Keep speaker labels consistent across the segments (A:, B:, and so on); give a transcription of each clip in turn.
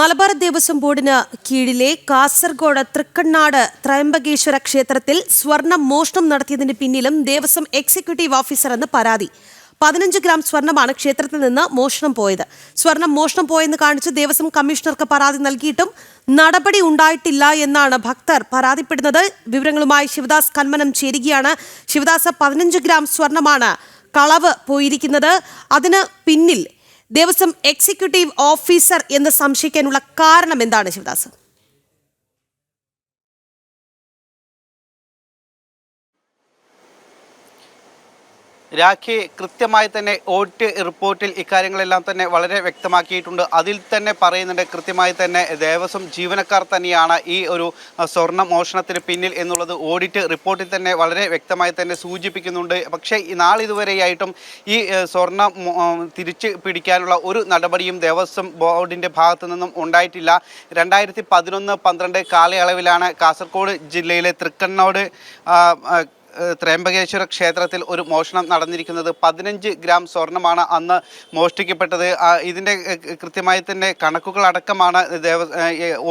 A: മലബാർ ദേവസ്വം ബോർഡിന് കീഴിലെ കാസർഗോഡ് തൃക്കണ്ണാട് ത്രയംബകേശ്വര ക്ഷേത്രത്തിൽ സ്വർണം മോഷണം നടത്തിയതിന് പിന്നിലും ദേവസ്വം എക്സിക്യൂട്ടീവ് ഓഫീസർ എന്ന് പരാതി. പതിനഞ്ച് ഗ്രാം സ്വർണമാണ് ക്ഷേത്രത്തിൽ നിന്ന് മോഷണം പോയത്. സ്വർണം മോഷണം പോയെന്ന് കാണിച്ച് ദേവസ്വം കമ്മീഷണർക്ക് പരാതി നൽകിയിട്ടും നടപടി ഉണ്ടായിട്ടില്ല എന്നാണ് ഭക്തർ പരാതിപ്പെടുന്നത്. വിവരങ്ങളുമായി ശിവദാസ് കന്മനം ചേരുകയാണ്. ശിവദാസ് പതിനഞ്ച് ഗ്രാം സ്വർണമാണ് കളവ് പോയിരിക്കുന്നത്. അതിന് പിന്നിൽ ദേവസ്വം എക്സിക്യൂട്ടീവ് ഓഫീസർ എന്ന് സംശയിക്കാനുള്ള കാരണം എന്താണ് ശിവദാസ്?
B: രാഖി കൃത്യമായി തന്നെ ഓഡിറ്റ് റിപ്പോർട്ടിൽ ഇക്കാര്യങ്ങളെല്ലാം തന്നെ വളരെ വ്യക്തമാക്കിയിട്ടുണ്ട്. അതിൽ തന്നെ പറയുന്നുണ്ട് കൃത്യമായി തന്നെ ദേവസ്വം ജീവനക്കാർ തന്നെയാണ് ഈ ഒരു സ്വർണ മോഷണത്തിന് പിന്നിൽ എന്നുള്ളത് ഓഡിറ്റ് റിപ്പോർട്ടിൽ തന്നെ വളരെ വ്യക്തമായി തന്നെ സൂചിപ്പിക്കുന്നുണ്ട്. പക്ഷേ നാളിതുവരെയായിട്ടും ഈ സ്വർണ തിരിച്ച് പിടിക്കാനുള്ള ഒരു നടപടിയും ദേവസ്വം ബോർഡിന്റെ ഭാഗത്തു നിന്നും ഉണ്ടായിട്ടില്ല. രണ്ടായിരത്തി പതിനൊന്ന് പന്ത്രണ്ട് കാലയളവിലാണ് കാസർഗോഡ് ജില്ലയിലെ തൃക്കണ്ണോട് ത്രയംബകേശ്വര ക്ഷേത്രത്തിൽ ഒരു മോഷണം നടന്നിരിക്കുന്നത് പതിനഞ്ച് ഗ്രാം സ്വർണമാണ് അന്ന് മോഷ്ടിക്കപ്പെട്ടത്. ഇതിന്റെ കൃത്യമായി തന്നെ കണക്കുകൾ അടക്കമാണ് ദേവ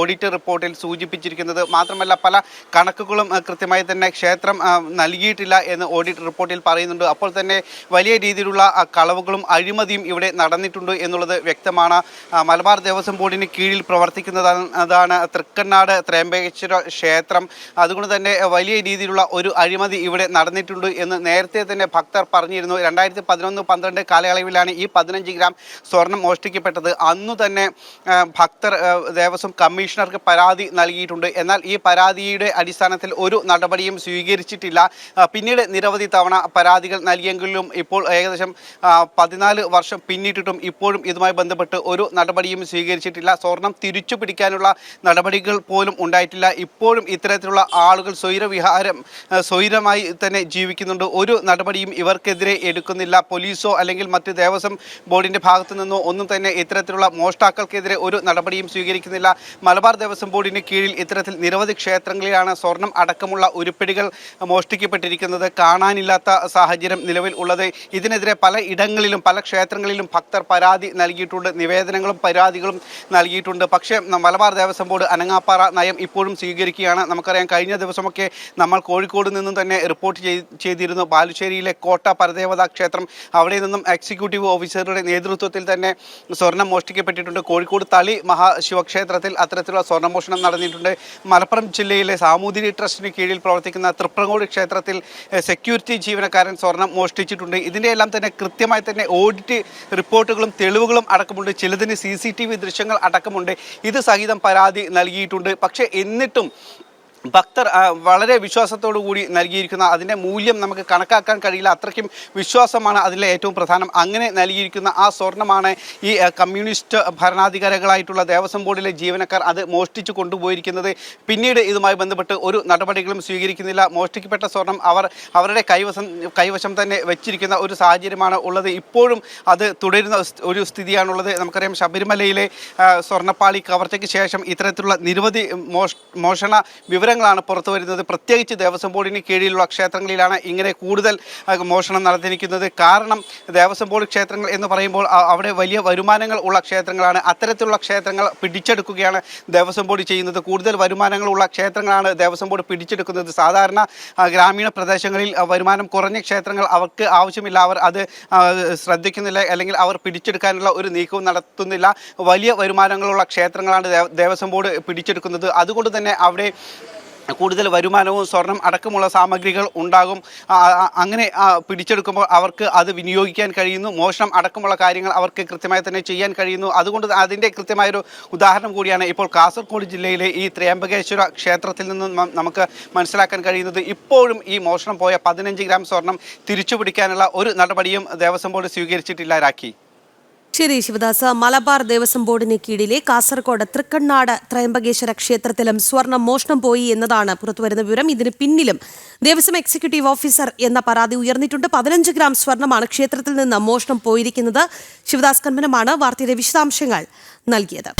B: ഓഡിറ്റ് റിപ്പോർട്ടിൽ സൂചിപ്പിച്ചിരിക്കുന്നത്. മാത്രമല്ല പല കണക്കുകളും കൃത്യമായി തന്നെ ക്ഷേത്രം നൽകിയിട്ടില്ല എന്ന് ഓഡിറ്റ് റിപ്പോർട്ടിൽ പറയുന്നുണ്ട്. അപ്പോൾ തന്നെ വലിയ രീതിയിലുള്ള കളവുകളും അഴിമതിയും ഇവിടെ നടന്നിട്ടുണ്ട് എന്നുള്ളത് വ്യക്തമാണ്. മലബാർ ദേവസ്വം ബോർഡിന് കീഴിൽ പ്രവർത്തിക്കുന്നതാണ് തൃക്കണ്ണാട് ത്രയംബകേശ്വര ക്ഷേത്രം. അതുകൊണ്ട് തന്നെ വലിയ രീതിയിലുള്ള ഒരു അഴിമതി ഇവിടെ നടന്നിട്ടുണ്ട് എന്ന് നേരത്തെ തന്നെ ഭക്തർ പറഞ്ഞിരുന്നു. രണ്ടായിരത്തി പതിനൊന്ന് പന്ത്രണ്ട് കാലയളവിലാണ് ഈ പതിനഞ്ച് ഗ്രാം സ്വർണം മോഷ്ടിക്കപ്പെട്ടത്. അന്നു തന്നെ ഭക്തർ ദേവസ്വം കമ്മീഷണർക്ക് പരാതി നൽകിയിട്ടുണ്ട്. എന്നാൽ ഈ പരാതിയുടെ അടിസ്ഥാനത്തിൽ ഒരു നടപടിയും സ്വീകരിച്ചിട്ടില്ല. പിന്നീട് നിരവധി തവണ പരാതികൾ നൽകിയെങ്കിലും ഇപ്പോൾ ഏകദേശം പതിനാല് വർഷം പിന്നിട്ടിട്ടും ഇപ്പോഴും ഇതുമായി ബന്ധപ്പെട്ട് ഒരു നടപടിയും സ്വീകരിച്ചിട്ടില്ല. സ്വർണം തിരിച്ചു പിടിക്കാനുള്ള നടപടികൾ പോലും ഉണ്ടായിട്ടില്ല. ഇപ്പോഴും ഇത്തരത്തിലുള്ള ആളുകൾ സ്വൈരവിഹാരം ആ, സ്വൈരമായി തന്നെ ജീവിക്കുന്നുണ്ട്. ഒരു നടപടിയും ഇവർക്കെതിരെ എടുക്കുന്നില്ല. പോലീസോ അല്ലെങ്കിൽ മറ്റ് ദേവസ്വം ബോർഡിന്റെ ഭാഗത്തു നിന്നോ ഒന്നും തന്നെ ഇത്തരത്തിലുള്ള മോഷ്ടാക്കൾക്കെതിരെ ഒരു നടപടിയും സ്വീകരിക്കുന്നില്ല. മലബാർ ദേവസ്വം ബോർഡിന് കീഴിൽ ഇത്തരത്തിൽ നിരവധി ക്ഷേത്രങ്ങളിലാണ് സ്വർണം അടക്കമുള്ള ഉരുപ്പിടികൾ മോഷ്ടിക്കപ്പെട്ടിരിക്കുന്നത് കാണാനില്ലാത്ത സാഹചര്യം നിലവിൽ ഉള്ളത്. ഇതിനെതിരെ പല ഇടങ്ങളിലും പല ക്ഷേത്രങ്ങളിലും ഭക്തർ പരാതി നൽകിയിട്ടുണ്ട്. നിവേദനങ്ങളും പരാതികളും നൽകിയിട്ടുണ്ട്. പക്ഷേ മലബാർ ദേവസ്വം ബോർഡ് അനങ്ങാപ്പാറ നയം ഇപ്പോഴും സ്വീകരിക്കുകയാണ്. നമുക്കറിയാം കഴിഞ്ഞ ദിവസമൊക്കെ നമ്മൾ കോഴിക്കോട് നിന്നും തന്നെ റിപ്പോർട്ട് ചെയ്- ചെയ്തിരുന്നു. ബാലുശ്ശേരിയിലെ കോട്ട പരദേവതാ ക്ഷേത്രം അവിടെ നിന്നും എക്സിക്യൂട്ടീവ് ഓഫീസറുടെ നേതൃത്വത്തിൽ തന്നെ സ്വർണം മോഷ്ടിക്കപ്പെട്ടിട്ടുണ്ട്. കോഴിക്കോട് തളി മഹാശിവക്ഷേത്രത്തിൽ അത്തരത്തിലുള്ള സ്വർണമോഷണം നടന്നിട്ടുണ്ട്. മലപ്പുറം ജില്ലയിലെ സാമൂതിരി ട്രസ്റ്റിന് കീഴിൽ പ്രവർത്തിക്കുന്ന തൃപ്രങ്ങോട് ക്ഷേത്രത്തിൽ സെക്യൂരിറ്റി ജീവനക്കാരൻ സ്വർണം മോഷ്ടിച്ചിട്ടുണ്ട്. ഇതിന്റെ എല്ലാം തന്നെ കൃത്യമായി തന്നെ ഓഡിറ്റ് റിപ്പോർട്ടുകളും തെളിവുകളും അടക്കമുണ്ട്. ചിലതിന് സി ദൃശ്യങ്ങൾ അടക്കമുണ്ട്. ഇത് സഹിതം പരാതി നൽകിയിട്ടുണ്ട്. പക്ഷേ എന്നിട്ടും ഭക്തർ വളരെ വിശ്വാസത്തോടു കൂടി നൽകിയിരിക്കുന്ന അതിന്റെ മൂല്യം നമുക്ക് കണക്കാക്കാൻ കഴിയില്ല. അത്രയ്ക്കും വിശ്വാസമാണ് അതിലെ ഏറ്റവും പ്രധാനം. അങ്ങനെ നൽകിയിരിക്കുന്ന ആ സ്വർണമാണ് ഈ കമ്മ്യൂണിസ്റ്റ് ഭരണാധികാരികളായിട്ടുള്ള ദേവസ്വം ബോർഡിലെ ജീവനക്കാർ അത് മോഷ്ടിച്ചു കൊണ്ടുപോയിരിക്കുന്നത്. പിന്നീട് ഇതുമായി ബന്ധപ്പെട്ട് ഒരു നടപടികളും സ്വീകരിക്കുന്നില്ല. മോഷ്ടിക്കപ്പെട്ട സ്വർണം അവർ അവരുടെ കൈവശം കൈവശം തന്നെ വെച്ചിരിക്കുന്ന ഒരു സാഹചര്യമാണ് ഉള്ളത്. ഇപ്പോഴും അത് തുടരുന്ന ഒരു സ്ഥിതിയാണുള്ളത്. നമുക്കറിയാം ശബരിമലയിലെ സ്വർണപ്പാളി കവർച്ചയ്ക്ക് ശേഷം ഇത്തരത്തിലുള്ള നിരവധി മോഷണ മോഷണ വിവരങ്ങളാണ് പുറത്തു വരുന്നത്. പ്രത്യേകിച്ച് ദേവസ്വം ബോർഡിന് കീഴിലുള്ള ക്ഷേത്രങ്ങളിലാണ് ഇങ്ങനെ കൂടുതൽ മോഷണം നടത്തിയിരിക്കുന്നത് കാരണം ദേവസ്വം ബോർഡ് ക്ഷേത്രങ്ങൾ എന്ന് പറയുമ്പോൾ അവിടെ വലിയ വരുമാനങ്ങൾ ഉള്ള ക്ഷേത്രങ്ങളാണ്. അത്തരത്തിലുള്ള ക്ഷേത്രങ്ങൾ പിടിച്ചെടുക്കുകയാണ് ദേവസ്വം ബോർഡ് ചെയ്യുന്നത്. കൂടുതൽ വരുമാനങ്ങൾ ഉള്ള ക്ഷേത്രങ്ങളാണ് ദേവസ്വം ബോർഡ് പിടിച്ചെടുക്കുന്നത്. സാധാരണ ഗ്രാമീണ പ്രദേശങ്ങളിൽ വരുമാനം കുറഞ്ഞ ക്ഷേത്രങ്ങൾ അവർക്ക് ആവശ്യമില്ല. അവർ അത് ശ്രദ്ധിക്കുന്നില്ല അല്ലെങ്കിൽ അവർ പിടിച്ചെടുക്കാനുള്ള ഒരു നീക്കവും നടത്തുന്നില്ല. വലിയ വരുമാനങ്ങളുള്ള ക്ഷേത്രങ്ങളാണ് ദേവ- ദേവസ്വം ബോർഡ് പിടിച്ചെടുക്കുന്നത്. അതുകൊണ്ട് തന്നെ അവിടെ കൂടുതൽ വരുമാനവും സ്വർണം അടക്കമുള്ള സാമഗ്രികൾ ഉണ്ടാകും. അങ്ങനെ പിടിച്ചെടുക്കുമ്പോൾ അവർക്ക് അത് വിനിയോഗിക്കാൻ കഴിയുന്നു. മോഷണം അടക്കമുള്ള കാര്യങ്ങൾ അവർക്ക് കൃത്യമായി തന്നെ ചെയ്യാൻ കഴിയുന്നു. അതുകൊണ്ട് അതിന്റെ കൃത്യമായൊരു ഉദാഹരണം കൂടിയാണ് ഇപ്പോൾ കാസർഗോഡ് ജില്ലയിലെ ഈ ത്രയംബകേശ്വര ക്ഷേത്രത്തിൽ നിന്നും നമുക്ക് മനസ്സിലാക്കാൻ കഴിയുന്നത് ഇപ്പോഴും ഈ മോഷണം പോയ പതിനഞ്ച് ഗ്രാം സ്വർണം തിരിച്ചു പിടിക്കാനുള്ള ഒരു നടപടിയും ദേവസ്വം ബോർഡ് സ്വീകരിച്ചിട്ടില്ല രാഖി.
A: ശരി ശിവദാസ് മലബാർ ദേവസ്വം ബോർഡിന് കീഴിലെ കാസർഗോഡ് തൃക്കണ്ണാട് ത്രയംബകേശ്വര ക്ഷേത്രത്തിലും സ്വർണം മോഷണം പോയി എന്നതാണ് പുറത്തുവരുന്ന വിവരം. ഇതിന് പിന്നിലും ദേവസ്വം എക്സിക്യൂട്ടീവ് ഓഫീസർ എന്ന പരാതി ഉയർന്നിട്ടുണ്ട്. പതിനഞ്ച് ഗ്രാം സ്വർണമാണ് ക്ഷേത്രത്തിൽ നിന്ന് മോഷണം പോയിരിക്കുന്നത്. ശിവദാസ് കന്മനമാണ് വാർത്തയുടെ വിശദാംശങ്ങൾ നൽകിയത്.